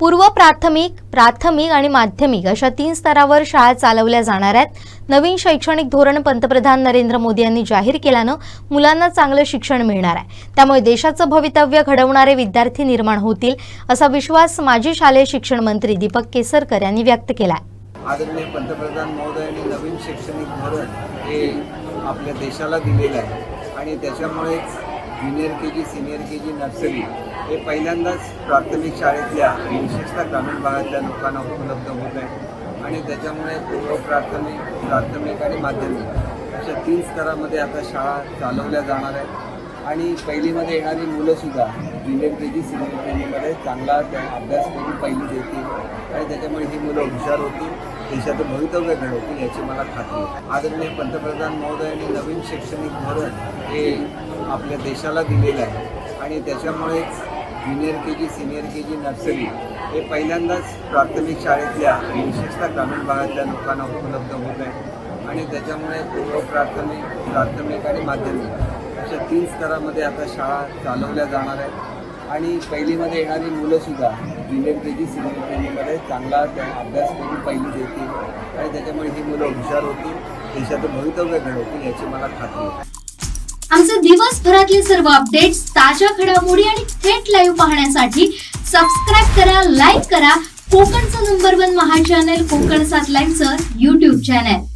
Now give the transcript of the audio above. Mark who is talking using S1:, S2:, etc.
S1: पूर्व प्राथमिक प्राथमिक आणि माध्यमिक अशा तीन स्तरावर शाळा चालवल्या जाणार आहेत. नवीन शैक्षणिक धोरण पंतप्रधान नरेंद्र मोदी यांनी जाहीर केल्यानं मुलांना चांगलं शिक्षण मिळणार आहे. त्यामुळे देशाचं भवितव्य घडवणारे विद्यार्थी निर्माण होतील असा विश्वास माजी शालेय शिक्षण मंत्री दीपक केसरकर यांनी व्यक्त केला
S2: आदरणीय पंतप्रधान महोदयांनी नवीन शैक्षणिक धोरण हे आपल्या देशाला दिलेलं आहे. आणि त्याच्यामुळे junior K G senior K G nursery हे पहिल्यांदाच प्राथमिक शाळेतल्या विशेषतः ग्रामीण भागातल्या लोकांना उपलब्ध होत आहे. आणि त्याच्यामुळे पूर्व प्राथमिक प्राथमिक आणि माध्यमिक अशा तीन स्तरामध्ये आता शाळा चालवल्या जाणार आहेत. आणि पहिलीमध्ये येणारी मुलंसुद्धा ज्युनियर के जी सिनियर के चांगला त्या अभ्यास करून पहिली देतील. आणि त्याच्यामुळे ही मुलं हुशार होतील. देशाचं भवितव्य घडवतील याची मला खात्री आदरणीय पंतप्रधान महोदयांनी नवीन शैक्षणिक धोरण हे आपल्या देशाला दिलेलं आहे. आणि त्याच्यामुळे junior K G senior K G nursery हे पहिल्यांदाच प्राथमिक शाळेतल्या विशेषतः ग्रामीण भागातल्या लोकांना उपलब्ध होत आहे. आणि त्याच्यामुळे पूर्व प्राथमिक प्राथमिक आणि माध्यमिक अशा तीन स्तरामध्ये आता शाळा चालवल्या जाणार आहेत. आणि पहिलीमध्ये येणारी मुलंसुद्धा ज्युनियर के सिनियर चांगला त्या अभ्यास करून पहिली देतील. आणि त्याच्यामुळे ही मुलं हुशार होतील. देशाचं भवितव्य घडवतील याची मला खात्री आहे.
S3: आमचे दिवसभरातले सर्व अपडेट्स ताज्या घडामोडी आणि थेट लाईव्ह पाहण्यासाठी सबस्क्राईब करा लाईक करा. कोकणचं नंबर वन महा चॅनल कोकण सात लाईव्हचं युट्यूब चॅनल